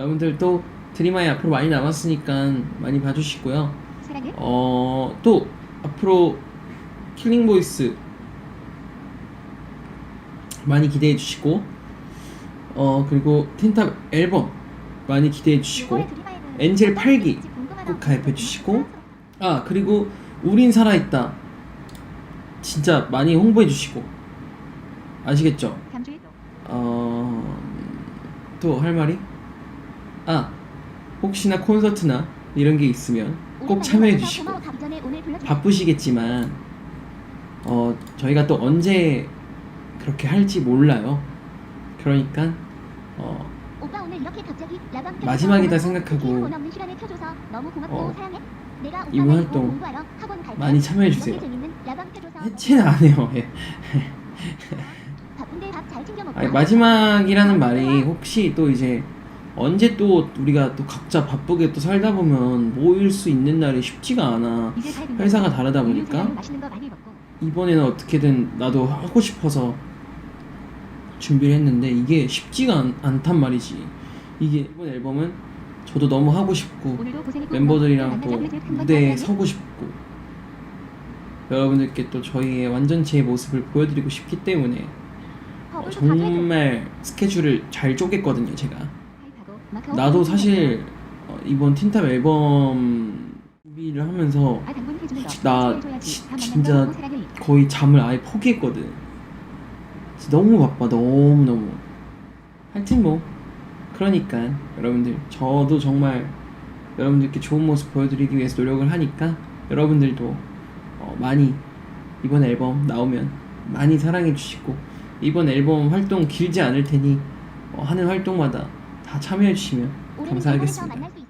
여러분들 또 드림아이 앞으로 많이 남았으니까 많이 봐주시고요. 사랑해. 어, 또 앞으로 킬링 보이스 많이 기대해 주시고 어, 그리고 틴탑 앨범 많이 기대해 주시고 엔젤 8기 꼭 가입해 주시고 아, 그리고 우린 살아있다. 진짜 많이 홍보해 주시고 아시겠죠? 감주의 어... 또 할 말이? 아, 혹시나 콘서트나 이런 게 있으면 꼭 참여해 주시고 바쁘시겠지만 어 저희가 또 언제 그렇게 할지 몰라요. 그러니까 어 마지막이다 생각하고 어, 데리고 활동. 많이 참여해 주세요. 해체는 안 해요. 아니, 마지막이라는 말이 혹시 또 이제 언제 또 우리가 또 각자 바쁘게 또 살다 보면 모일 수 있는 날이 쉽지가 않아. 회사가 다르다 보니까. 이번에는 어떻게든 나도 하고 싶어서 준비를 했는데 이게 쉽지가 않, 않단 말이지. 이게 이번 앨범은 저도 너무 하고 싶고 멤버들이랑. 또 무대에 사랑해. 서고 싶고 여러분들께 또 저희의 완전체의 모습을 보여드리고 싶기 때문에 어. 정말 스케줄을 잘 쪼갰거든요 제가 나도. 사실 어, 이번 틴탑 앨범 준비를 하면서. 나. 지- 진짜. 거의 잠을 아예 포기했거든. 진짜 너무 바빠, 너무 너무. 하여튼 뭐 그러니까 여러분들 저도 정말 여러분들께 좋은 모습 보여드리기 위해서 노력을 하니까 여러분들도 어, 많이 이번 앨범 나오면 많이 사랑해 주시고 이번 앨범 활동 길지 않을 테니 어, 하는 활동마다 다 참여해 주시면 올해는 감사하겠습니다.